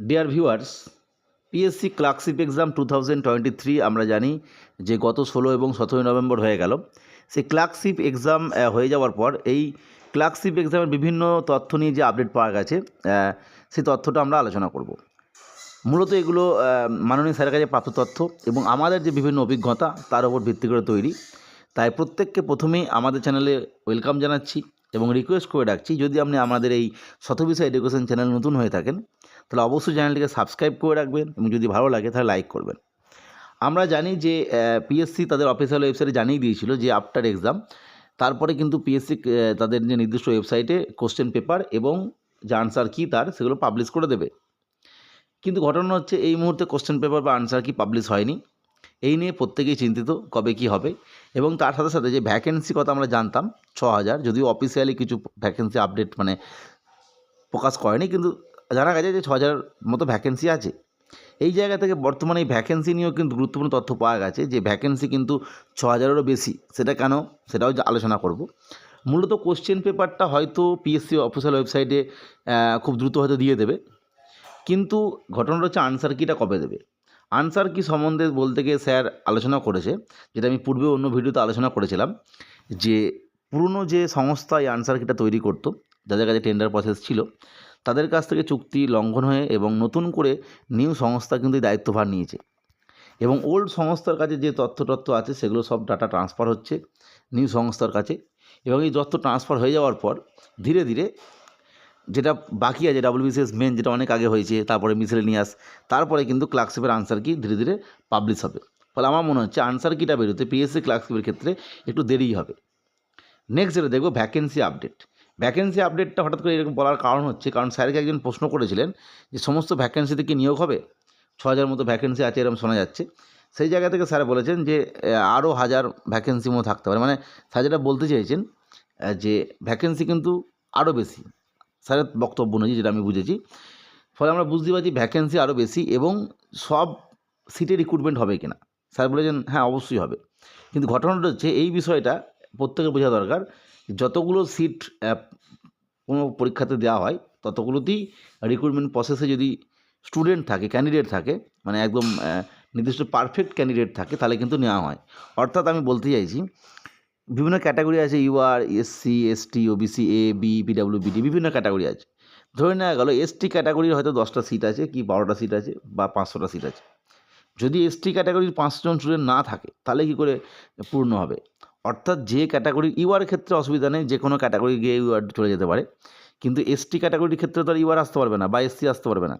Dear viewers PSC clerkship exam two thousand twenty three আমরা জানি যে গত ষোলো এবং সতেরোই নভেম্বর হয়ে গেল। সেই ক্লার্কশিপ এক্সাম হয়ে যাওয়ার পর এই ক্লার্কশিপ এক্সামের বিভিন্ন তথ্য নিয়ে যে আপডেট পাওয়া গেছে সেই তথ্যটা আমরা আলোচনা করব। মূলত এগুলো মাননীয় স্যারের কাছে প্রাপ্ত তথ্য এবং আমাদের যে বিভিন্ন অভিজ্ঞতা, তার উপর ভিত্তি করে তৈরি। তাই প্রত্যেককে প্রথমেই আমাদের চ্যানেলে ওয়েলকাম জানাচ্ছি এবং রিকোয়েস্ট করে রাখছি যদি আপনি আমাদের এই শতবিষয় এডুকেশন চ্যানেল নতুন হয়ে থাকেন তাহলে অবশ্যই চ্যানেলটিকে সাবস্ক্রাইব করে রাখবেন এবং যদি ভালো লাগে তাহলে লাইক করবেন। আমরা জানি যে পিএসসি তাদের অফিসিয়াল ওয়েবসাইটে জানিয়ে দিয়েছিল যে আফটার এক্সাম তারপরে কিন্তু পিএসসি তাদের যে নির্দিষ্ট ওয়েবসাইটে কোশ্চেন পেপার এবং যে আনসার কী তার, সেগুলো পাবলিশ করে দেবে। কিন্তু ঘটনা হচ্ছে, এই মুহূর্তে কোশ্চেন পেপার বা আনসার কি পাবলিশ হয়নি। এই নিয়ে প্রত্যেকেই চিন্তিত, কবে কি হবে? এবং তার সাথে সাথে যে ভ্যাকেন্সি কথা আমরা জানতাম, ছ হাজার, যদিও অফিসিয়ালি কিছু ভ্যাকেন্সি আপডেট মানে প্রকাশ করেনি, কিন্তু জানা গেছে যে ছ হাজার মতো ভ্যাকেন্সি আছে। এই জায়গা থেকে বর্তমানে এই ভ্যাকেন্সি নিয়েও কিন্তু গুরুত্বপূর্ণ তথ্য পাওয়া গেছে যে ভ্যাকেন্সি কিন্তু ছ হাজারেরও বেশি। সেটা কেন? সেটাও আলোচনা করব। মূলত কোশ্চেন পেপারটা হয়তো পিএসসি অফিসিয়াল ওয়েবসাইটে খুব দ্রুত হয়তো দিয়ে দেবে। কিন্তু ঘটনাটা হচ্ছে আনসার কিটা কবে দেবে? আনসার কি সম্বন্ধে বলতে গিয়ে স্যার আলোচনা করেছে, যেটা আমি পূর্বে অন্য ভিডিওতে আলোচনা করেছিলাম, যে পুরনো যে সংস্থা এই আনসার কিটা তৈরি করতো, যাদের কাছে টেন্ডার প্রসেস ছিল তাদের কাছ থেকে চুক্তি লঙ্ঘন হয়ে এবং নতুন করে নিউ সংস্থা কিন্তু দায়িত্বভার নিয়েছে। এবং ওল্ড সংস্থার কাছে যে তথ্য তথ্য আছে, সেগুলো সব ডাটা ট্রান্সফার হচ্ছে নিউ সংস্থার কাছে। এবং এই তথ্য ট্রান্সফার হয়ে যাওয়ার পর ধীরে ধীরে যেটা বাকি আছে, ডাব্লিউবিসিএস মেন যেটা অনেক আগে হয়েছে, তারপরে মিসেলেনিয়াস তারপরে কিন্তু ক্লার্কশিপের আনসার কি ধীরে ধীরে পাবলিশ হবে। ফলে আমার মনে হচ্ছে আনসার কিটা বেরোতে পিএসসি ক্লার্কশিপের ক্ষেত্রে একটু দেরিই হবে। নেক্সট যেটা দেখব ভ্যাকেন্সি আপডেট ভ্যাকেন্সি আপডেটটা হঠাৎ করে এরকম বলার কারণ হচ্ছে, কারণ স্যারকে একজন প্রশ্ন করেছিলেন যে সমস্ত ভ্যাকেন্সিতে কি নিয়োগ হবে? ছ হাজার মতো ভ্যাকেন্সি আছে এরকম শোনা যাচ্ছে। সেই জায়গা থেকে স্যার বলেছেন যে আরও হাজার ভ্যাকেন্সি মতো থাকতে পারে। মানে স্যার যেটা বলতে চাইছেন যে ভ্যাকেন্সি কিন্তু আরও বেশি। স্যারের বক্তব্য অনুযায়ী যেটা আমি বুঝেছি। ফলে আমরা বুঝতে পারছি ভ্যাকেন্সি আরও বেশি এবং সব সিটে রিক্রুটমেন্ট হবে কিনা। স্যার বলেছেন হ্যাঁ অবশ্যই হবে। কিন্তু ঘটনাটা হচ্ছে, এই বিষয়টা প্রত্যেকের বোঝা দরকার যতগুলো সিট কোনো পরীক্ষাতে দেওয়া হয়, ততগুলোতেই রিক্রুটমেন্ট প্রসেসে যদি স্টুডেন্ট থাকে ক্যান্ডিডেট থাকে মানে একদম নির্দিষ্ট পারফেক্ট ক্যান্ডিডেট থাকে, তাহলে কিন্তু নেওয়া হয়। অর্থাৎ আমি বলতে চাইছি, বিভিন্ন ক্যাটাগরি আছে UR SC ST OBC A B PW BD বিভিন্ন ক্যাটাগরি আছে। ধরে নেওয়া গেল এসটি ক্যাটাগরির হয়তো দশটা সিট আছে কি বারোটা সিট আছে বা পাঁচশোটা সিট আছে। যদি এসটি ক্যাটাগরির পাঁচজন স্টুডেন্ট না থাকে, তাহলে কী করে পূর্ণ হবে? অর্থাৎ যে ক্যাটাগরি ইউআর ক্ষেত্রে অসুবিধা নেই, যে কোনো ক্যাটাগরি গিয়ে ইউআর চলে যেতে পারে। কিন্তু এসটি ক্যাটাগরির ক্ষেত্রে তো আর ইউআর আসতে পারবে না বা এসসি আসতে পারবে না।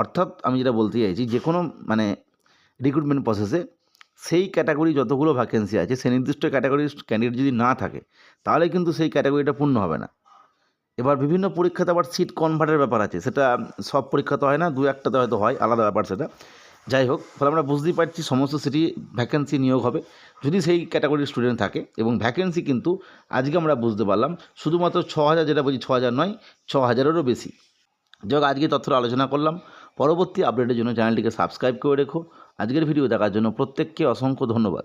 অর্থাৎ আমি যেটা বলতে চাইছি, যে কোনো মানে রিক্রুটমেন্ট প্রসেসে সেই ক্যাটাগরি যতগুলো ভ্যাকেন্সি আছে, সেই নির্দিষ্ট ক্যাটাগরির ক্যান্ডিডেট যদি না থাকে, তাহলে কিন্তু সেই ক্যাটাগরিটা পূর্ণ হবে না। এবার বিভিন্ন পরীক্ষাতে আবার সিট কনভার্টের ব্যাপার আছে, সেটা সব পরীক্ষাতে হয় না, দু একটাতে হয়তো হয়, আলাদা ব্যাপার সেটা। যাই হোক, ফলে আমরা বুঝতেই পারছি সমস্ত সিটি ভ্যাকেন্সি নিয়োগ হবে। যদি সেই ক্যাটাগরির স্টুডেন্ট থাকে, এবং ভ্যাকেন্সি কিন্তু আজকে আমরা বুঝতে পারলাম, শুধুমাত্র ছ হাজার যেটা বলছি ছ হাজার নয় ছ হাজারেরও বেশি। যাই আজকে তথ্য আলোচনা করলাম। পরবর্তী আপডেটের জন্য চ্যানেলটিকে সাবস্ক্রাইব করে রেখো। আজকের ভিডিও দেখার জন্য প্রত্যেককে অসংখ্য ধন্যবাদ।